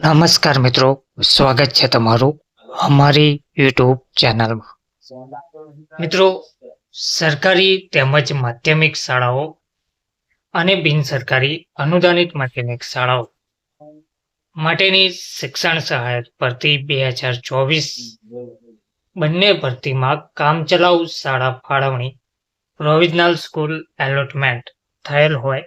નમસ્કાર મિત્રો, સ્વાગત છે તમારું અમારી યુટ્યુબ ચેનલમાં. મિત્રો, સરકારી તેમજ માધ્યમિક શાળાઓ અને બિન સરકારી અનુદાનિત માધ્યમિક શાળાઓ માટેની શિક્ષણ સહાયક ભરતી બે હજાર ચોવીસ બંને ભરતીમાં કામચલાઉ શાળા ફાળવણી પ્રોવિઝનલ સ્કૂલ એલોટમેન્ટ થયેલ હોય.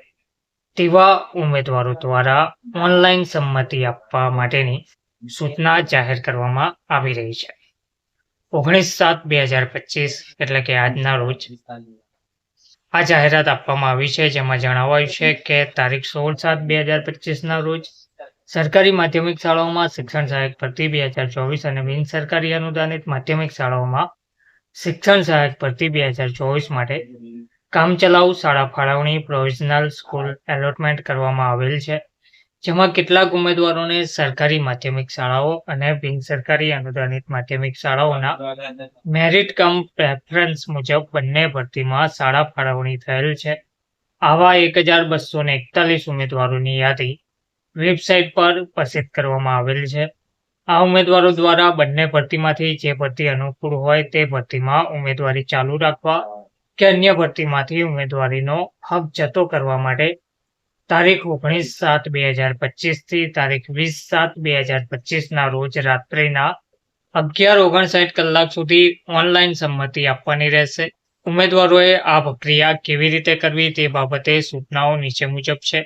તેવા ઉમેદવારો દ્વારા ઓનલાઈન સંમતિ આપવા માટેની સૂચના જાહેર કરવામાં આવી રહી છે. ઓગણીસ સાત બે હજાર પચીસ એટલે કે આજના રોજ આ જાહેરાત આપવામાં આવી છે. જેમાં જણાવાયું છે કે તારીખ સોળ સાત બે હજાર પચીસના રોજ સરકારી માધ્યમિક શાળાઓમાં શિક્ષણ સહાયક ભરતી બે હજાર ચોવીસ અને બિન સરકારી અનુદાનિત માધ્યમિક શાળાઓમાં શિક્ષણ સહાયક ભરતી બે હજાર ચોવીસ માટે કામચલાઉ શાળા ફાળવણી પ્રોવિઝનલ સ્કૂલ એલોટમેન્ટ કરવામાં આવેલ છે, જેમાં કેટલાક ઉમેદવારોને સરકારી માધ્યમિક શાળાઓ અને બિન સરકારી અનુદાનિત માધ્યમિક શાળાઓના મેરિટ કમ પ્રેફરન્સ મુજબ બંને ભરતીમાં શાળા ફાળવણી થયેલ છે. આવા એક હજાર બસો ને એકતાલીસ ઉમેદવારોની યાદી વેબસાઇટ પર પ્રસિદ્ધ કરવામાં આવેલ છે. આ ઉમેદવારો દ્વારા બંને ભરતીમાંથી જે ભરતી અનુકૂળ હોય તે ભરતીમાં ઉમેદવારી ચાલુ રાખવા કે અન્ય ભરતીમાંથી ઉમેદવારીનો હક જતો કરવા માટે તારીખ ઓગણીસ સાત બે હજાર પચીસથી તારીખ વીસ સાત બે હજાર પચીસના રોજ રાત્રિના અગિયાર ઓગણસાઠ કલાક સુધી ઓનલાઈન સંમતિ આપવાની રહેશે. ઉમેદવારોએ આ પ્રક્રિયા કેવી રીતે કરવી તે બાબતે સૂચનાઓ નીચે મુજબ છે.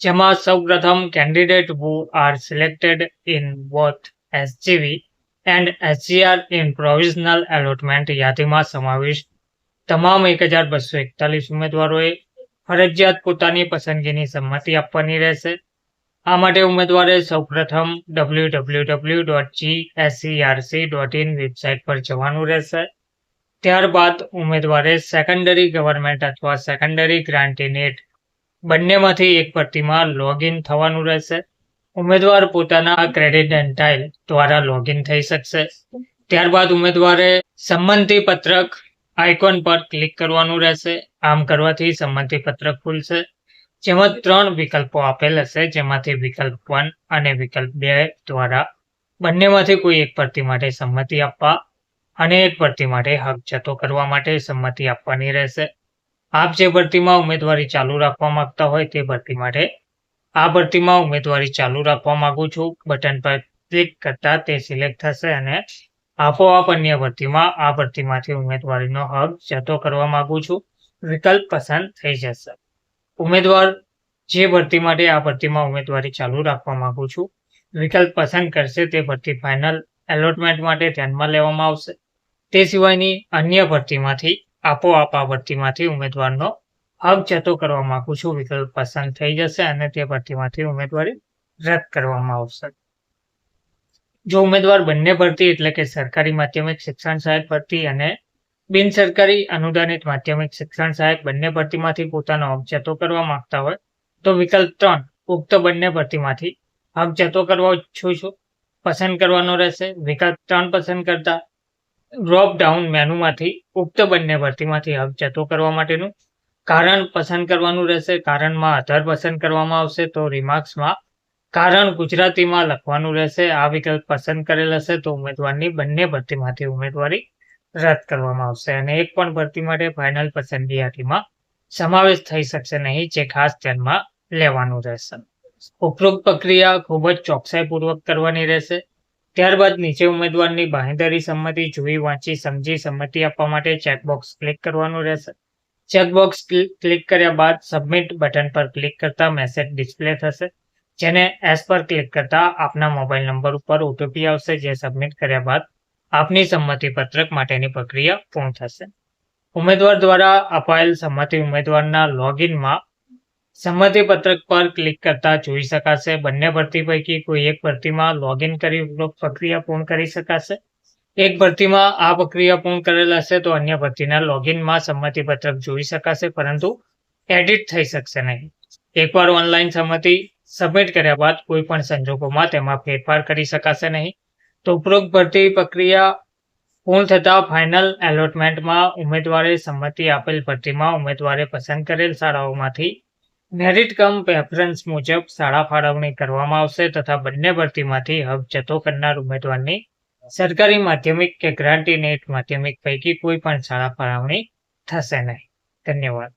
જેમાં સૌપ્રથમ candidate who are selected in both SGV and SCR in provisional allotment યાદીમાં સમાવિષ્ટ તમામ એક હજાર બસો એકતાલીસ ઉમેદવારોએ ફરજિયાત પોતાની પસંદગીની સંમતિ આપવાની રહેશે. આ માટે ઉમેદવારે સૌપ્રથમ W W W dot G SCRC dot in website પર જવાનું રહેશે. ત્યારબાદ ઉમેદવારે સેકન્ડરી ગવર્મેન્ટ અથવા સેકન્ડરી ગ્રાન્ટીનેટ બંનેમાંથી એક ભરતીમાં લોગિન થવાનું રહેશે. ઉમેદવાર પોતાના ક્રેડિટ એન્ટાઇલ દ્વારા લોગિન થઈ શકશે. ત્યારબાદ ઉમેદવારે સંમતિ પત્રક આઇકોન પર ક્લિક કરવાનું રહેશે. આમ કરવાથી સંમતિ પત્રક ખુલશે. જેમાં ત્રણ વિકલ્પો આપેલ હશે. જેમાંથી વિકલ્પ વન અને વિકલ્પ બે દ્વારા બંનેમાંથી કોઈ એક ભરતી માટે સંમતિ આપવા અને એક ભરતી માટે હક જતો કરવા માટે સંમતિ આપવાની રહેશે. આપ જે ભરતીમાં ઉમેદવારી ચાલુ રાખવા માંગતા હોય તે ભરતી માટે આ ભરતીમાં ઉમેદવારી ચાલુ રાખવા માંગુ છું. બટન પર ક્લિક કરતા તે સિલેક્ટ થશે અને આપોઆપ અન્ય ભરતીમાં આ ભરતીમાંથી ઉમેદવારીનો હક જતો કરવા માંગુ છું. વિકલ્પ પસંદ થઈ જશે. ઉમેદવાર જે ભરતી માટે આ ભરતીમાં ઉમેદવારી ચાલુ રાખવા માંગુ છું, વિકલ્પ પસંદ કરશે તે ભરતી ફાઇનલ એલોટમેન્ટ માટે ધ્યાનમાં લેવામાં આવશે. તે સિવાયની અન્ય ભરતીમાંથી આપોઆપ આ ભરતીમાંથી ઉમેદવારનો હક કરવા માંગુ છું. વિકલ્પ પસંદ થઈ જશે અને તે ભરતીમાંથી ઉમેદવારી રદ કરવામાં આવશે. જો ઉમેદવાર બંને ભરતી એટલે કે સરકારી માધ્યમિક શિક્ષણ સહાયક ભરતી અને બિન સરકારી અનુદાનિત માધ્યમિક શિક્ષણ સહાયક બંને ભરતીમાંથી પોતાનો હક જતો કરવા માંગતા હોય, તો વિકલ્પ ત્રણ, ઉક્ત બંને ભરતીમાંથી હક જતો કરવા ઈચ્છું છું. પસંદ કરવાનો રહેશે. વિકલ્પ ત્રણ પસંદ કરતા ડ્રોપ ડાઉન મેનુમાંથી ઉક્ત બંને ભરતીમાંથી હક જતો કરવા માટેનું કારણ પસંદ કરવાનું રહેશે, કારણમાં આધાર પસંદ કરવામાં આવશે, તો રિમાર્ક્સમાં કારણ ગુજરાતીમાં લખવાનું રહેશે, આ વિકલ્પ પસંદ કરેલ હશે, તો ઉમેદવારની બંને ભરતીમાંથી ઉમેદવારી રદ કરવામાં આવશે. અને એક પણ ભરતી માટે ફાઇનલ પસંદગી યાદીમાં સમાવેશ થઈ શકશે નહીં, જે ખાસ ધ્યાનમાં લેવાનું રહેશે. ઉપરોક્ત પ્રક્રિયા ખૂબ જ ચોકસાઈપૂર્વક કરવાની રહેશે. ત્યારબાદ નીચે ઉમેદવારની બાંહેધરી સંમતિ જોઈ વાંચી સમજી સંમતિ આપવા માટે ચેકબોક્સ ક્લિક કરવાનું રહેશે. ચેકબોક્સ ક્લિક કર્યા બાદ સબમિટ બટન પર ક્લિક કરતા મેસેજ ડિસ્પ્લે થશે. જેને એસ પર ક્લિક કરતા આપના મોબાઈલ નંબર ઉપર ઓટીપી આવશે, જે સબમિટ કર્યા બાદ આપની સંમતિ પત્રક માટેની પ્રક્રિયા પૂર્ણ થશે. ઉમેદવાર દ્વારા અપાયેલ સંમતિ ઉમેદવારના લોગિનમાં સંમતિ પત્રક પર ક્લિક કરતા જોઈ શકાશે. બંને ભરતી પૈકી કોઈ એક ભરતીમાં લોગિન કરી પ્રક્રિયા પૂર્ણ કરી શકાશે. એક ભરતીમાં આ પ્રક્રિયા પૂર્ણ કરેલ હશે તો અન્ય ભરતીના લોગિનમાં સંમતિ પત્રક જોઈ શકાશે, પરંતુ એડિટ થઈ શકશે નહીં. એકવાર ઓનલાઈન સંમતિ સબમિટ કર્યા બાદ કોઈ પણ સંજોગોમાં તેમાં ફેરફાર કરી શકાશે નહીં. તો ઉપરોક્ત ભરતી પ્રક્રિયા પૂર્ણ થતાં ફાઇનલ એલોટમેન્ટમાં ઉમેદવારે સંમતિ આપેલ ભરતીમાં ઉમેદવારે પસંદ કરેલ શાળાઓમાંથી મેરિટ કમ પ્રેફરન્સ મુજબ શાળા ફાળવણી કરવામાં આવશે તથા બંને ભરતીમાંથી હબ જતો કરનાર ઉમેદવારની સરકારી માધ્યમિક કે ગ્રાન્ટી નેટ માધ્યમિક પૈકી કોઈ પણ શાળા ફાળવણી થશે નહીં. ધન્યવાદ.